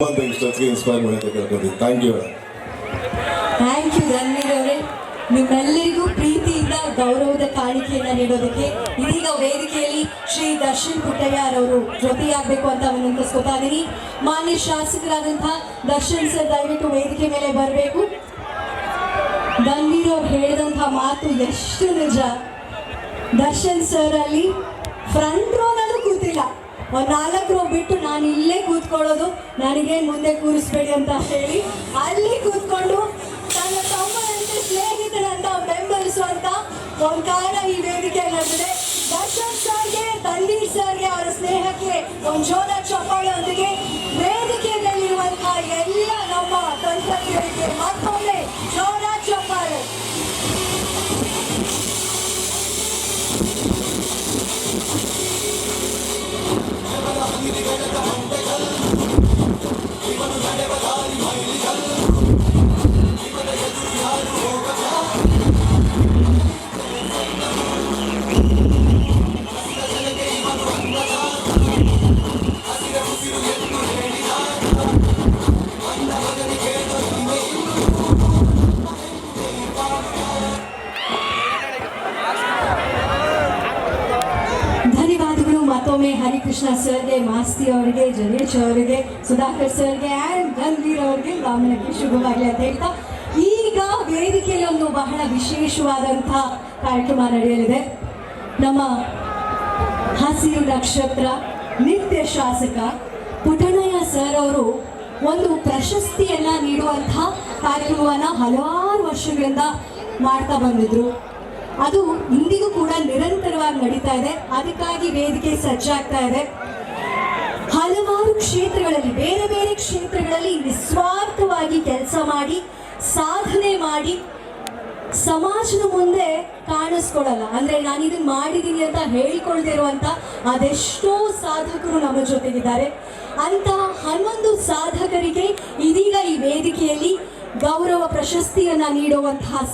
ಇಷ್ಟೊತ್ತಿಗೆ inspire thank you thank you Dhanveer ಅವರೇ. ನಿಮ್ಮೆಲ್ಲರಿಗೂ ಪ್ರೀತಿಯಿಂದ ಗೌರವದ ಕಾಣಿಕೆಯನ್ನ ನೀಡೋದಕ್ಕೆ ಇದೀಗ ವೇದಿಕೆಯಲ್ಲಿ ಶ್ರೀ ದರ್ಶನ್ ಪುಟ್ಟಯ್ಯರವರು ಜೊತೆಯಾಗಬೇಕು ಅಂತ ವಿನಂತಿಸ್ಕೊತಾ ಇದ್ದೀನಿ. ಮಾನ್ಯ ಶಾಸಕರಾದಂತಹ ದರ್ಶನ್ ಸರ್, ದಯವಿಟ್ಟು ವೇದಿಕೆ ಮೇಲೆ ಬರಬೇಕು. ಧನ್ವೀರ್ ಅವ್ರು ಹೇಳಿದಂತಹ ಮಾತು ಎಷ್ಟು ನಿಜ. ದರ್ಶನ್ ಸರ್ ಅಲ್ಲಿ ಫ್ರಂಟ್ ಕೂತಿಲ್ಲ ಒಂದು ನಾಲ್ಕು ಬಿಟ್ಟು ನಾನು ಇಲ್ಲೇ ಕೂತ್ಕೊಳ್ಳೋದು. ನನಗೆ ಮುಂದೆ ಕೂರಿಸ್ಬೇಡಿ ಅಂತ ಹೇಳಿ ಅಲ್ಲಿ ಕೂತ್ಕೊಂಡು ತನ್ನ ತಮ್ಮನಂತೆ ಸ್ನೇಹಿತರಂತ ಬೆಂಬಲಿಸುವಂತ ಒಂದು ಕಾರಣ ಈ ವೇದಿಕೆ ನಡೆದಿದೆ. ದರ್ಶನ್ ಸರ್ಗೆ ತಂದೀರ್ ಸರ್ಗೆ ಅವರ ಸ್ನೇಹಕ್ಕೆ ಒಂದು ಜೋರ ಚಪ್ಪಾಳೆಯೊಂದಿಗೆ ಮತ್ತೊಮ್ಮೆ ಹರಿಕೃಷ್ಣ ಸರ್ಗೆ, ಮಾಸ್ತಿ ಅವರಿಗೆ ಜಗೇಶ್ ಅವರಿಗೆ, ಸುಧಾಕರ್ ಸರ್ಗೆ ಆ್ಯಂಡ್ ಗಂಭೀರ್ ಅವರಿಗೆ ರಾಮನಕ್ಕೆ ಶುಭವಾಗಲಿ ಅಂತ ಹೇಳ್ತಾ, ಈಗ ವೇದಿಕೆಯಲ್ಲಿ ಒಂದು ಬಹಳ ವಿಶೇಷವಾದಂಥ ಕಾರ್ಯಕ್ರಮ ನಡೆಯಲಿದೆ. ನಮ್ಮ ಹಸಿರು ನಕ್ಷತ್ರ ನಿತ್ಯ ಶಾಸಕ ಪುಟಣಯ್ಯ ಸರ್ ಅವರು ಒಂದು ಪ್ರಶಸ್ತಿಯನ್ನ ನೀಡುವಂತಹ ಕಾರ್ಯಕ್ರಮವನ್ನು ಹಲವಾರು ವರ್ಷಗಳಿಂದ ಮಾಡ್ತಾ ಬಂದಿದ್ರು. ಅದು ಇಂದಿಗೂ ಕೂಡ ನಿರಂತರವಾಗಿ ನಡೀತಾ ಇದೆ. ಅದಕ್ಕಾಗಿ ವೇದಿಕೆ ಸಜ್ಜಾಗ್ತಾ ಇದೆ. ಹಲವಾರು ಕ್ಷೇತ್ರಗಳಲ್ಲಿ, ಬೇರೆ ಬೇರೆ ಕ್ಷೇತ್ರಗಳಲ್ಲಿ ನಿಸ್ವಾರ್ಥವಾಗಿ ಕೆಲಸ ಮಾಡಿ, ಸಾಧನೆ ಮಾಡಿ, ಸಮಾಜದ ಮುಂದೆ ಕಾಣಿಸ್ಕೊಳ್ಳಲ್ಲ. ಅಂದ್ರೆ ನಾನು ಇದನ್ನ ಮಾಡಿದ್ದೀನಿ ಅಂತ ಹೇಳ್ಕೊಳ್ದಿರುವಂತ ಅದೆಷ್ಟೋ ಸಾಧಕರು ನಮ್ಮ ಜೊತೆಗಿದ್ದಾರೆ. ಅಂತ ಹನ್ನೊಂದು ಸಾಧಕರಿಗೆ ಇದೀಗ ಈ ವೇದಿಕೆಯಲ್ಲಿ ಗೌರವ ಪ್ರಶಸ್ತಿಯನ್ನ ನೀಡುವಂತಹ